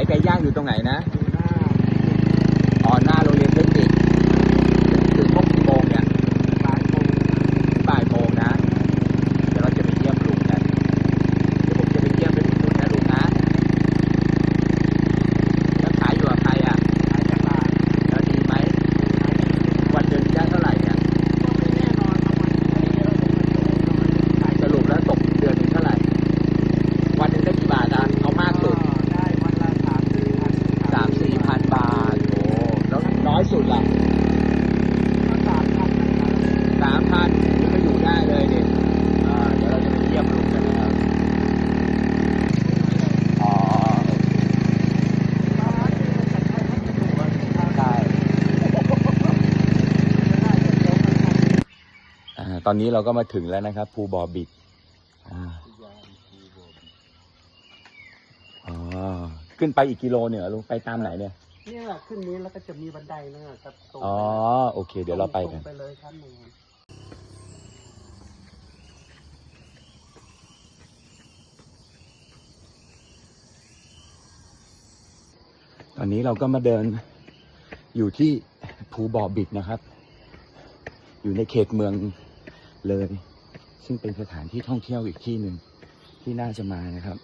ายไก่ย่างอยู่ตรงไหนนะ อยู่หน้า อ๋อหน้าโรงเรียนเทคนิคถึงพวกกี่โมงเนี่ย ปลายโมง บ่ายโมงนะ เดี๋ยวเราจะไปเยี่ยมลุงกัน เดี๋ยวผมจะไปเยี่ยมไปอุดหนุนนะลุงนะ แล้วขายอยู่กับใครอะ ขายตลาด แล้วดีไหม วันหนึ่งได้เท่าไหร่เนี่ย ก็ไม่แน่นอนบางวันได้เยอะบางวันก็ได้น้อยขาย สรุปแล้วตกเดือนหนึ่งเท่าไหร่ วันหนึ่งได้กี่บาทอะ เอามากสุด ได้วันละสามสี่พัน สามสี่พันบาท โอ้แล้วน้อยสุดล่ะ ก็สามพันนะครับ สามพันก็อยู่ได้เลยเด็อ่าเดี๋ยวเราจะไปเยี่ยมลุงกันนะครับ อ๋อ ร้านนี้มันจะใช้พัสดุอะครับ ใช่ น่าจะเยอะมากครับ อ่าตอนนี้เราก็มาถึงแล้วนะครับภูบอบิดอ่าอ๋อขึ้นไปอีกกิโลเนี่ยลุงไปตามไหนเนี่ยเนี่ยขึ้นนี้แล้วก็จะมีบันไดนะครับตรงอ๋อโอเค เดี๋ยวเราไปกันตงไปเลยครับหนึ่งตอนนี้เราก็มาเดินอยู่ที่ภูบ่อบิดนะครับ อยู่ในเขตเมือง เลย ซึ่งเป็นสถานที่ท่องเที่ยวอีกที่หนึ่งที่น่าจะมานะครับ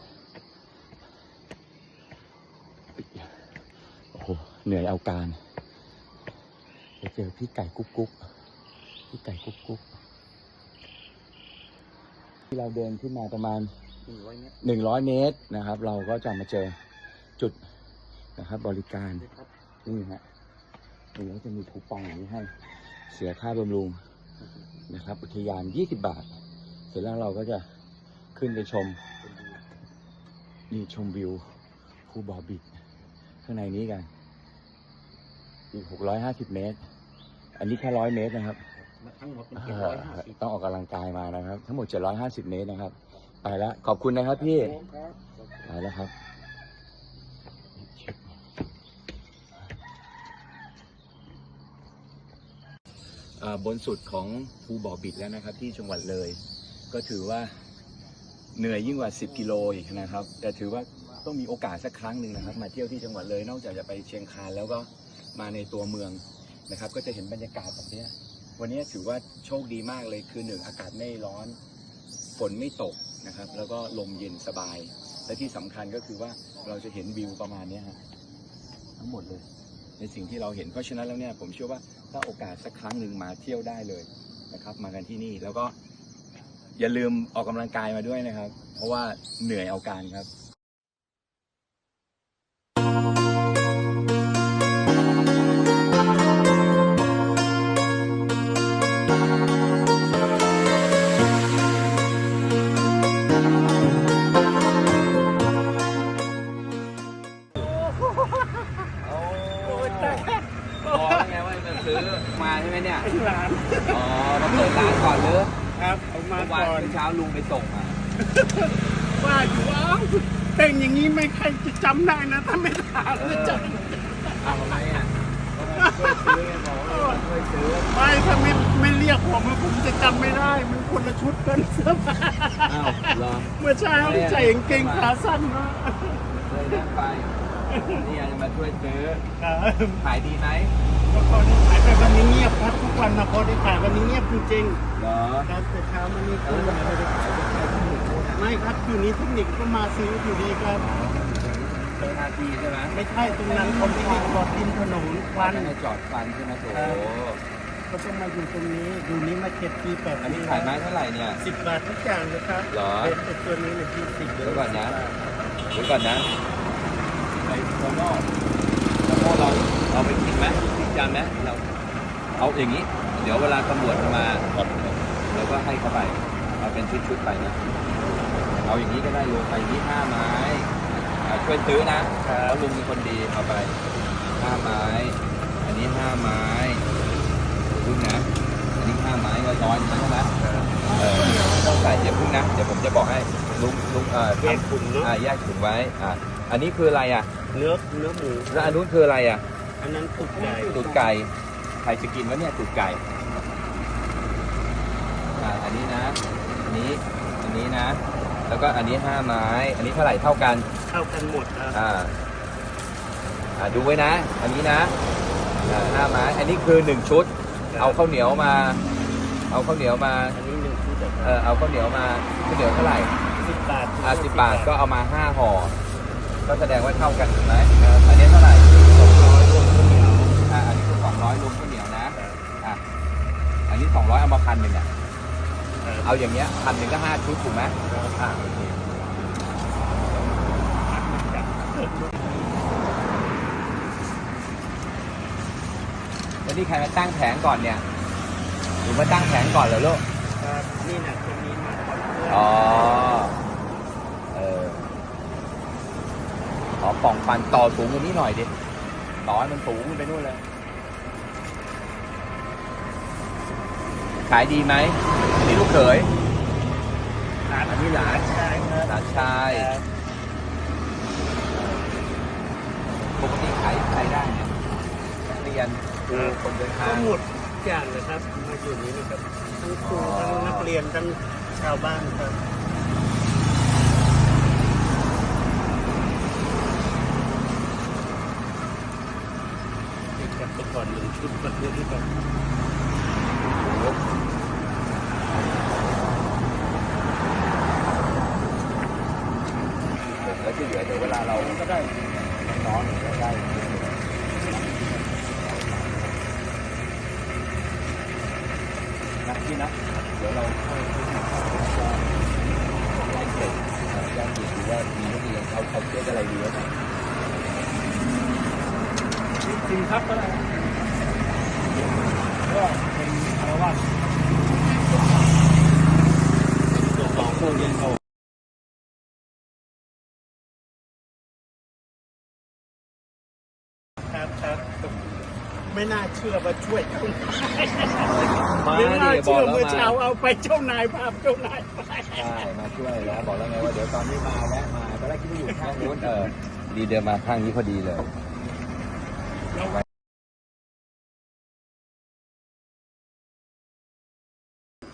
โอ้โหเหนื่อยเอาการไปเจอพี่ไก่กุ๊กกุ๊กพี่ไก่กุ๊กกุ๊กที่เราเดินขึ้นมาประมาณหนึ่งร้อยเมตรนะครับ เราก็จะมาเจอจุดนะครับ บริการนี่ฮะนี่ก็จะมีคูปองอย่างนี้ให้เสียค่าบำรุง นะครับ อุทยาน 20 บาท เสร็จแล้วเราก็จะขึ้นไปชมนี่ชมวิวภูบ่อบิดข้างในนี้กัน อีก 650 เมตร อันนี้แค่ร้อยเมตรนะครับ ทั้งหมดเป็นเอ่เจ็ดอร้อยห้าสิบต้องออกกำลังกายมานะครับ ทั้งหมด 750 เมตรนะครับ ไปแล้วขอบคุณนะครับพี่ครับไปแล้วครับ บนสุดของภูบ่อบิดแล้วนะครับ ที่จังหวัดเลย ก็ถือว่าเหนื่อยยิ่งกว่า 10 กิโลอีกนะครับ แต่ถือว่าต้องมีโอกาสสักครั้งหนึ่งนะครับ มาเที่ยวที่จังหวัดเลย นอกจากจะไปเชียงคานแล้วก็มาในตัวเมืองนะครับ ก็จะเห็นบรรยากาศแบบนี้วันนี้ถือว่าโชคดีมากเลยคือหนึ่งอากาศไม่ร้อนฝนไม่ตกนะครับ แล้วก็ลมเย็นสบาย และที่สำคัญก็คือว่าเราจะเห็นวิวประมาณนี้ฮะทั้งหมดเลย ในสิ่งที่เราเห็นเพราะฉะนั้นแล้วเนี่ยผมเชื่อว่าถ้าโอกาสสักครั้งหนึ่งมาเที่ยวได้เลยนะครับ มากันที่นี่แล้วก็อย่าลืมออกกำลังกายมาด้วยนะครับ เพราะว่าเหนื่อยเอาการครับ มาใช่ไหมเนี่ยร้านอ๋อมาเปิดร้านก่อนเลยครับเอามาเมื่อวานก่อนเช้าลุงไปส่งมาว่าอยู่ว้าวแต่งอย่างนี้ไม่ใครจะจำได้นะถ้าไม่ถามจะจเอาทำไมอะช่วยซื้อไงบอกว่าช่วยซื้อำไม่ถ้าไม่ไม่เรียกผมอะผมจะจำไม่ได้ มันคนละชุดกันเสื้อผ้าอ้าวเหรอเมื่อเช้าใส่กางเกงขาสั้นมาเลยนั่งไป นี่จะมาช่วยซื้อครับขายดีไหมก็พอได้ขายแต่วันนี้เงียบครับทุกวันนะพอได้ขายวันนี้เงียบจริงเหรอๆครับแต่เช้ามันนี่ก็ไม่ได้ขายไม่ครับอยู่นี้เทคนิคก็มาซื้ออยู่ดีครับเป็นนาทีใช่ไหมไม่ใช่ตรงนั้นเขาไม่ได้จอดริมถนนควันให้จอดฟันใช่ไหมโถเขาต้องมาอยู่ตรงนี้อยู่นี้มาเจ็ดปีแปดอันปีนี้ขายไม้เท่าไหร่เนี่ยสิบบาททุกอย่างเลยครับเหรอเป็นตัวนี้เลยที่สิบเดี๋ยวก่อนนะเดี๋ยวก่อนนะ ไอ้โคโน่โคโน่เราเราไปกินไหมกินจานไหมเราเอาอย่างนี้ เดี๋ยวเวลาตำรวจมาเราก็ให้เขาไปเอาเป็นชุดๆไปนะเอาอย่างนี้ก็ได้โยนไปที่ห้าไม้อ่าช่วยซื้อนะเพราะลุงเป็นคนดีเอาไปห้าไม้ อันนี้ห้าไม้พึ่งนะอันนี้ห้าไม้ก็ร้อยใช่ไหมเออต้องใส่เดี๋ยวพึ่งนะเดี๋ยวผมจะบอกให้ลุงลุงเอ่อแยกทำขุนเนาะอ่าแยกถุงไว้อ่า อันนี้คืออะไรอะ เนื้อเนื้อหมูแล้วอันนู้นคืออะไรอะ อันนั้นตุกไก่ตูดไก่ใครจะกินวะเนี่ยตูดไก่อ่าอันนี้นะ อันนี้ อันนี้นะ แล้วก็อันนี้ห้าไม้ อันนี้เท่าไหร่เท่ากันเข้ากันหมดครับอ่าอะดูไว้นะ อันนี้นะอ่าห้าไม้ อันนี้คือหนึ่งชุด เอาข้าวเหนียวมา เอาข้าวเหนียวมา อันนี้หนึ่งชุดเออเอาข้าวเหนียวมาข้าวเหนียวเท่าไหร่สิบบาทอะสิบบาทก็เอามาห้าห่อ ก็แสดงว่าเท่ากันถูกไหมอันนี้เท่าไหร่สองร้อยรวมข้าวเหนียวอะอันนี้คือสองร้อยรวมข้าวเหนียวนะอะอันนี้สองร้อยเอามาพันหนึ่งอะเอาอย่างเงี้ยพันหนึ่งก็ห้าชุดถูกไหมอะโอเคแล้วนี่ใครมาตั้งแผงก่อนเนี่ยหรือมาตั้งแผงก่อนเหรอลูกครับนี่นะคนนี้มาก่อน อ๋อ เออขอ ป่องฟันต่อสูงกว่านี้หน่อยดิ ต่อให้มันสูงขึ้นไปนู่นเลย ขายดีไหมอันนี้ลูกเขยหลานอันนี้หลานใช่ครับหลานชายปกติขายใครได้เนี่ยนักเรียนครูคนเดินทาทั้งงหมดทุกอย่างเลยครับมาอยู่นี้นะครับทั้งครูอ๋อทั้งนักเรียนทั้งชาวบ้านครับนี่ครับแต่ ก่อนหนึ่งชุดแบบนี้ครับแล้วที่เหลือเดี๋ยวเวลาเราก็ได้น้องๆ ก็ได้นะพี่นะเดี๋ยวเราค่อยๆให้เสร็จแจ้งดีดูว่ามีนักเรียนเขาเขาเชื่ออะไรดีแล้วจริงครับก็ได้ก็เป็นอารวาสสองคนเรียนเขาไม่น่าเชื่อว่าช่วยเจ้านายมาไม่น่าดิบอเชื่กอแล้วเมื่อมาเช้าเอาไปเจ้านายภาพเจ้านายไปใช่มาช่วยแล้วบอกแล้วไงว่าเดี๋ยวตอนนี้มาแวะมาตอนแรกคิดว่าอยู่ข้างนู้นเออดีเดินมาข้างนี้พอดีเลย เ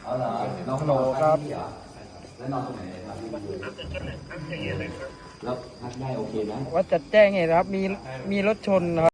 อาเหรอน้องโตครับแล้วนอนตรงไหนครับแล้วพักได้โอเคไหมว่าจะแจ้งเหตุครับมีมีรถชนครับ